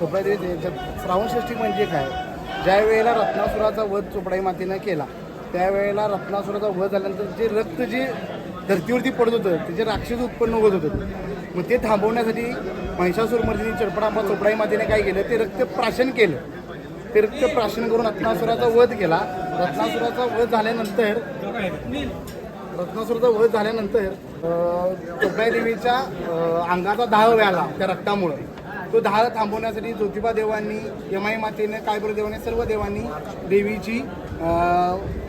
चोपडा देवी श्रावणषष्ठी म्हणजे काय? ज्या वेळेला रत्नासुराचा वध चोपडाई मातेनं केला त्यावेळेला रत्नासुराचा वध झाल्यानंतर जे रक्त जे धर्तीवरती पडत होतं त्याचे राक्षस उत्पन्न होत होतं मग ते थांबवण्यासाठी महिषासूर मर्दिनी चडपडांबा चोपडाई मातेने काय केलं? ते रक्त प्राशन केलं. ते रक्त प्राशन करून रत्नासुराचा वध केला. रत्नासुराचा वध झाल्यानंतर रत्नासुराचा वध झाल्यानंतर चोपडाई देवीच्या अंगाचा दाह व्याला त्या रक्तामुळं. तो दाह थांबवण्यासाठी ज्योतिबा देवांनी यमाई मातेने कायबर देवाने सर्व देवांनी देवीची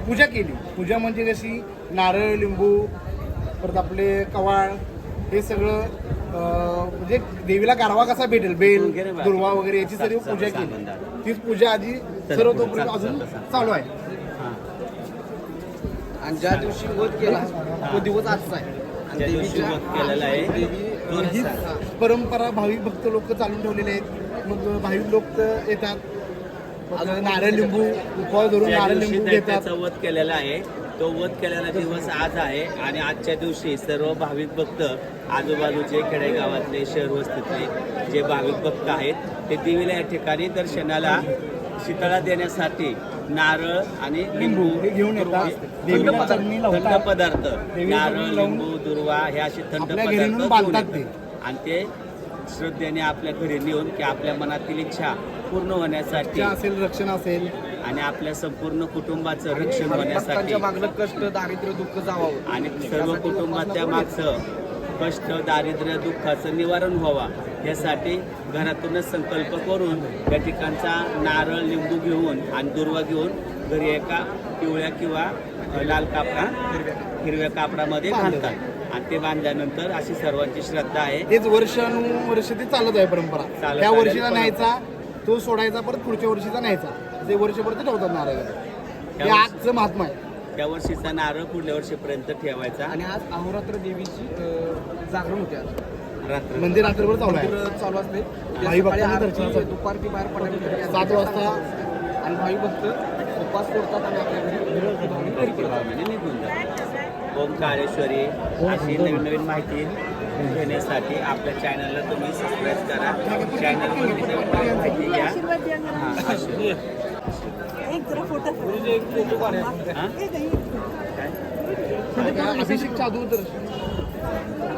पूजा केली. पूजा म्हणजे कशी? नारळ लिंबू परत आपले कवाळ हे सगळं म्हणजे देवीला गारवा कसा भेटेल? बेल दुर्वा वगैरे याची सर्व पूजा केली. तीच पूजा आधी सर्व तोपर्यंत अजून चालू आहे. आणि ज्या दिवशी वध केला तो दिवस आजचा आहे. आणि देवीच्या- वध केलेला आहे, देवी हीच परंपरा भाविक भक्त लोक चालून ठेवलेले आहेत. मग भाविक लोक तर येतात. नारळ लिंबू उपवास धरून नारळ लिंबू घेतात. त्याचा वध केलेला आहे. तो वध केलेला दिवस आज आहे आणि आजच्या दिवशी सर्व भाविक भक्त आजूबाजूचे खेडेगावातले शहर वस्तीतले जे भाविक भक्त आहेत ते देवीला या ठिकाणी दर्शनाला शीतळा देण्यासाठी नारळ आणि लिंबू हे घेऊन येतात थंड देवीला पदार्थ. थंड पदार्थ. देवीला नारळ लावून लिंबू दुर्वा हे असे थंड आपल्या घरी पदार्थ नेऊन घेऊन बांधतात येतात. आणि ते श्रद्धेने आपल्या घरी नेऊन की आपल्या मनातील इच्छा पूर्ण होण्यासाठी असेल रक्षण असेल. आणि आपल्या संपूर्ण कुटुंबाचं रक्षण होण्यासाठी भक्तांच्या मागलं कष्ट दारिद्र्य दुःख जावावं आणि सर्व कुटुंबाच्या मागचं कष्ट दारिद्र्य दुःखाचं निवारण व्हावा. यासाठी घरातूनच संकल्प करून या ठिकाणचा नारळ लिंबू घेऊन आणि दुर्वा घेऊन घरी एका पिवळ्या किंवा लाल कापडा हिरव्या कापडामध्ये बांधतात आणि ते बांधल्यानंतर अशी सर्वांची श्रद्धा आहे. तेच वर्षानुवर्ष ते चालत आहे परंपरा. चालत त्या आलेली वर्षीचा परंपरा. न्यायचा तो सोडायचा परत पुढच्या वर्षीचा न्यायचा. ते वर्षभर ते ठेवतात नारळ. हे त्या वर्षी- आजचं महात्मा आहे. त्या वर्षीचा नारळ पुढल्या वर्षीपर्यंत ठेवायचा. आणि आज अहोरात्र देवीची अं, जागरण होते आज. रात्र. मंदिर रात्रभर चालू आहे. चालू असते. भाई भक्तांना दर्शनासाठी. दुपारची बाहेर पडल्यानंतर सात वाजता आणि भाई भक्त उपवास करतात आणि आपल्या घरी घरी. भावनेने निघून जातात ओम काळेश्वरी अशी नवीन नवीन माहिती घेण्यासाठी आपल्या चॅनलला तुम्ही सबस्क्राईब करा. नवीन माहिती घ्या हां आशीर्वाद. एक जरा फोटो हां? काय? अभिषेक तर आशीर्वाद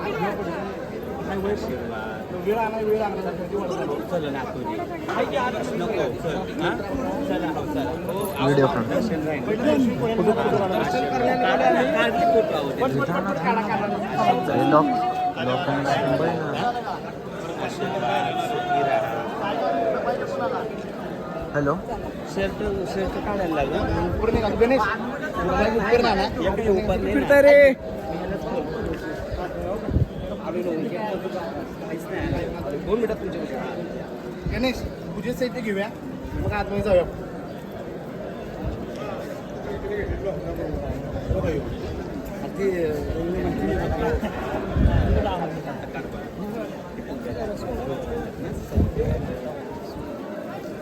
वेळ आणा वेळ आणा चल ना तुझी नको चल हां? हो हो हॅलो शर्ट शर्ट काढायला लागलो पूर्ण गणेश. फिरताय रे दोन मिनिटात तुमच्या गणेश पूजेचं साहित्य घेऊया. मग आतमध्ये जाऊया. ती,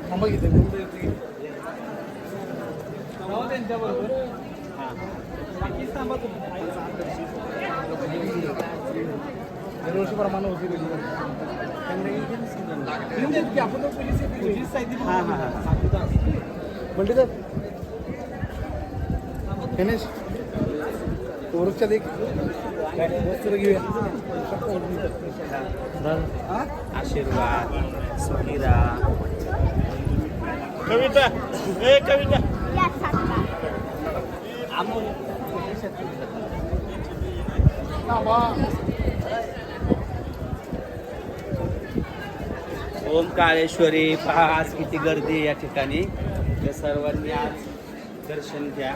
थांबा घेते दरवर्षी प्रमाणे होती हां हां हां. तर गणेश ओरखच्या देख. वस्त्र घेऊया. हा? आशीर्वाद सुखीरा कविता ए कविता. थांबा. ओम काळेश्वरी पहा आज किती गर्दी आहे या ठिकाणी. त्या सर्वांनी आज दर्शन घ्या.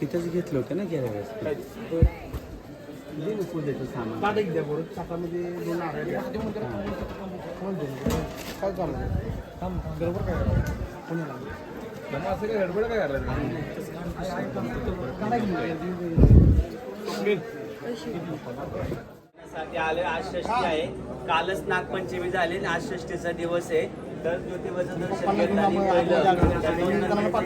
तिथंच घेतलं होतं ना गेल्या वेळेस. पूजेचं सामान ताट एक द्या बरं ताटामध्ये दोन नारळ द्या. कोण देईल? काय चालू आहे? थांब, थांब. बरोबर काय करायचं? कोणी लागलं? असं काय गडबड काय करायला काढा की. साठी आले आज षष्टी आहे कालच नागपंचमी झाली आणि आज षष्टीचा दिवस आहे तर ज्योतिबाचं दर्शन घेताना पहिलं दोन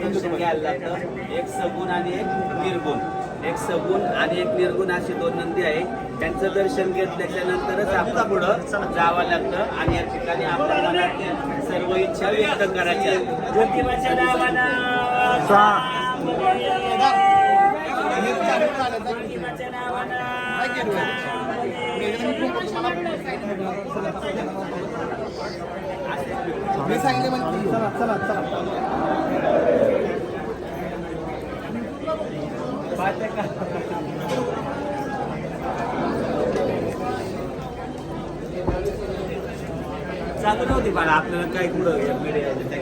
दर्शन घ्यायला लागतं एक सगुण आणि एक निर्गुण एक सगुण आणि एक निर्गुण अशी दोन नंदी आहे. त्यांचं दर्शन घेतल्याच्या नंतरच आपण पुढं जावं लागतं आणि या ठिकाणी आपल्या मनातील सर्व इच्छा व्यक्त करायच्या ज्योतिबाच्या नावानं. मी सांगितले म्हणजे. चला चला चला. चालू नव्हती बाळा आपल्याला काय कुठं मीडिया त्या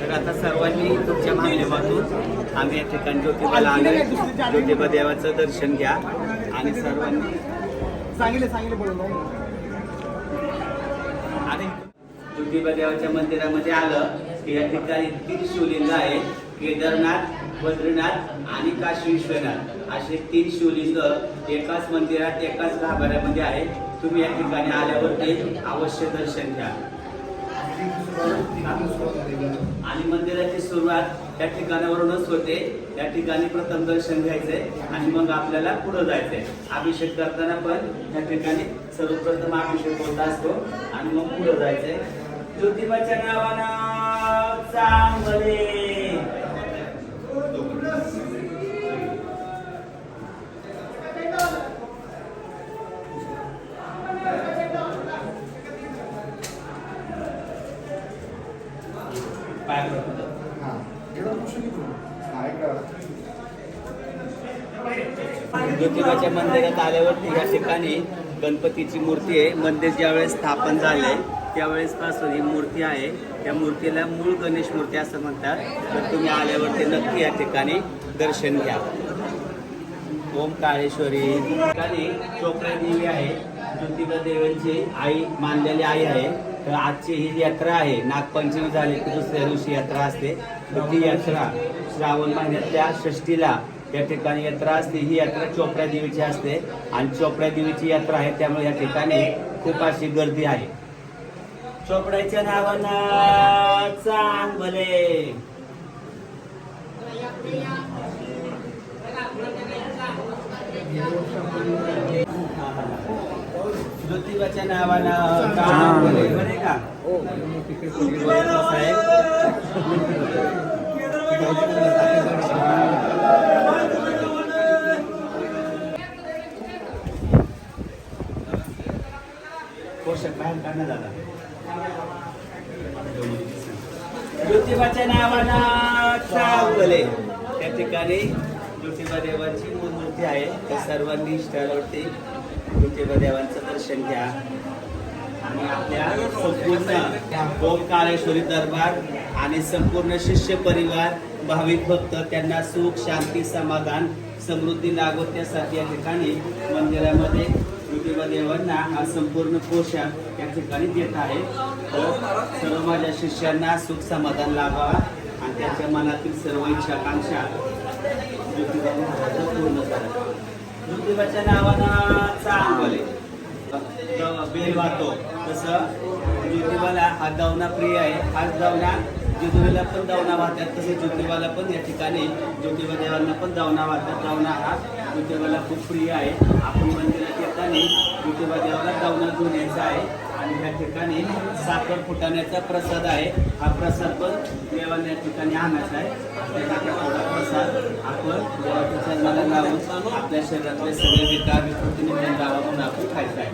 तर आता सर्वांनी तुमच्या माध्यमातून आम्ही या ठिकाणी ज्योतिबाला आलोय. ज्योतिबा देवाचं दर्शन घ्या. आणि सर्वांनी सांगितले सांगितले बोलून आणि ज्योतिबा देवाच्या मंदिरामध्ये आलं. या ठिकाणी तीन शिवलिंग आहे केदारनाथ बद्रीनाथ आणि काशी विश्वनाथ. असे तीन शिवलिंग एकाच मंदिरात एकाच गाभाऱ्यामध्ये आहे तुम्ही या ठिकाणी आल्यावर ते अवश्य दर्शन घ्या. आणि मंदिराची सुरुवात त्या ठिकाणावरूनच होते. त्या ठिकाणी प्रथम दर्शन घ्यायचंय आणि मग आपल्याला पुढे जायचंय. अभिषेक करताना पण त्या ठिकाणी सर्वप्रथम अभिषेक होत असतो आणि मग पुढे जायचंय. ज्योतिबाच्या नावानं चांगले. हां? हां. ज्योतिबाच्या मंदिरात आल्यावरती या ठिकाणी गणपतीची मूर्ती आहे मंदिर ज्यावेळेस स्थापन झालंय त्यावेळेसपासून ही मूर्ती आहे. त्या मूर्तीला मूळ गणेश मूर्ती असं म्हणतात. तर तुम्ही आल्यावरती नक्की या ठिकाणी दर्शन घ्या. ओम काळेश्वरी. ठिकाणी चोपडा देवी आहे. ज्योतिबा देवींची आई मानलेली आई आहे. तर आजची ही यात्रा आहे. नागपंचमी झाली की दुसऱ्या दिवशी यात्रा असते. तर ती यात्रा श्रावण महिन्यातल्या षष्टीला या ठिकाणी यात्रा असते. ही यात्रा चोपड्या देवीची असते. आणि चोपड्या देवीची यात्रा आहे त्यामुळे या ठिकाणी खूप अशी गर्दी आहे. चोपड्याच्या नावानं चांगले. ज्योतिबाच्या नावानं चांगले. बरे का? साहेब पोषक बाहेर काढण्यात आला. ज्योतिबाच्या नावानं चावले. त्या ठिकाणी ज्योतिबा देवांची मूळ मूर्ती आहे. त्या सर्वांनी इष्टावरती ज्योतिबा देवांचं दर्शन घ्या. आणि आपल्या संपूर्ण ओमकारेश्वरी दरबार आणि संपूर्ण शिष्य परिवार भाविक भक्त त्यांना सुख शांती समाधान समृद्धी लाभो त्यासाठी या ठिकाणी मंदिरामध्ये ज्योतिबा देवांना हा संपूर्ण पोशाख या ठिकाणी देत आहे. तर सर्व माझ्या शिष्यांना सुख समाधान लाभावा आणि त्यांच्या मनातील सर्व इच्छा आकांक्षा ज्योतिबा महाराज पूर्ण करा. ज्योतिबाच्या नावानं चांगले बेल वाहतो. तसं ज्योतिबाला हा दावना प्रिय आहे. हाच दावना ज्योतिबाला पण दावना वाहतात तसेच ज्योतिबाला पण या ठिकाणी ज्योतिबा देवांना पण दावना वाहतात. दावना हा ज्योतिबाला खूप प्रिय आहे. आपण मंदिरात येताना ज्योतिबा देवाला दावना घेऊन यायचा आहे आणि या ठिकाणी साखर फुटाण्याचा प्रसाद आहे. हा प्रसाद पण देवाला या ठिकाणी आणायचा आहे. थोडा प्रसाद आपण देवाच्या चरणाला लावून आपल्या शरीरातले सगळे विकार विकृती निघून जावा म्हणून आपण खायचं आहे.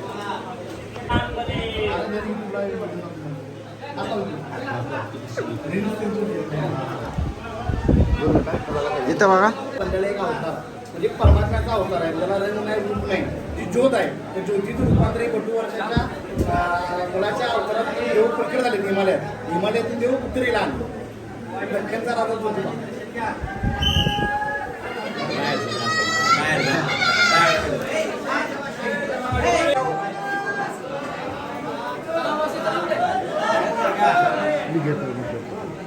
इथं बघा. मंडळ एक अवतार. म्हणजे परमात्म्याचा अवतार आहे. त्याला रंग नाही रूप नाही. ती ज्योत आहे. त्या ज्योतीचं रूपांतर एक वर्षाच्या मुलाच्या अवतारात देव प्रकट झाले हिमालयात. हिमालयातून देव उत्तरेला लहान. दख्खनचा राजा Jyotiba. Bigepo, bigepo.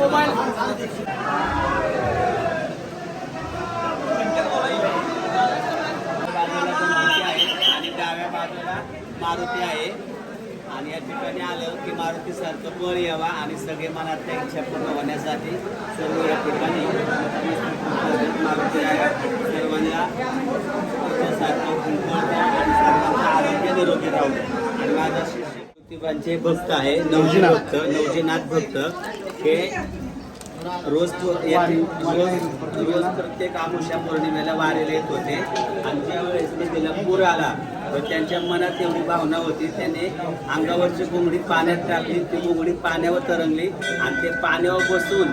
Mobile Maruti आहे. आणि या ठिकाणी आलं की मारुती सारखं बळ यावा आणि सगळे मनातल्या इच्छा पूर्ण होण्यासाठी सर्व या ठिकाणी मारुती आहे. सर्वांना सारखं बळ आणि सर्वांना आरोग्य निरोगी राहू. आणि माझा शिष्य ज्योतिबांचे भक्त आहे. नवजी भक्त नवजीनाथ भक्त. हे रोज रोज रोज प्रत्येक आमुषा पौर्णिमेला वारेला येत होते. आणि ज्यावेळेस तिला पूर आला तर त्यांच्या मनात एवढी भावना होती. त्याने अंगावरची कोंबडी पाण्यात टाकली. ती कोंबडी पाण्यावर तरंगली आणि ते पाण्यावर बसून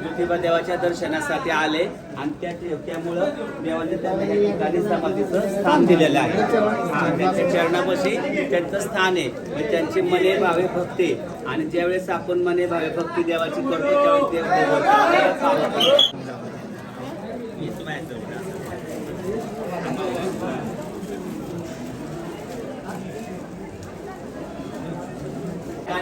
ज्योतिबा देवाच्या दर्शनासाठी आले आणि त्या त्यामुळं देवाने त्यांना या ठिकाणी समाधीचं स्थान दिलेलं आहे. हा त्यांच्या चरणापाशी त्यांचं स्थान आहे. त्यांची मने भावे भक्ती आणि ज्यावेळेस आपण मने भावे भक्ती देवाची करतो त्यावेळेस देव देवाचं आपल्याला पावतो. हीच माहिती आहे.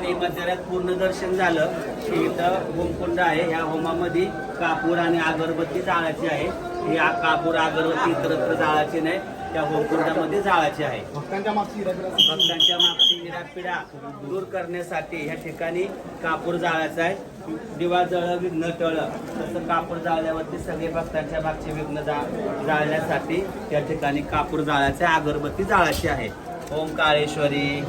आणि मध्यरात पूर्ण दर्शन झालं की इथं होमकुंड आहे. ह्या होमामध्ये कापूर आणि अगरबत्ती जाळायची आहे. ही कापूर अगरबत्ती इतरत्र जाळायची नाही. त्या होमकुंडामध्ये जाळायची आहे. भक्तांच्या मागची इरादा भक्तांच्या मागची निरापिडा दूर करण्यासाठी ह्या ठिकाणी कापूर जाळायचं आहे. दिवा जळ विघ्न टळ तसं कापूर जाळल्यावरती सगळे भक्तांच्या मागचे विघ्न जा जाळण्यासाठी त्या ठिकाणी कापूर जाळायचं आहे अगरबत्ती जाळायची आहे. ओम काळेश्वरी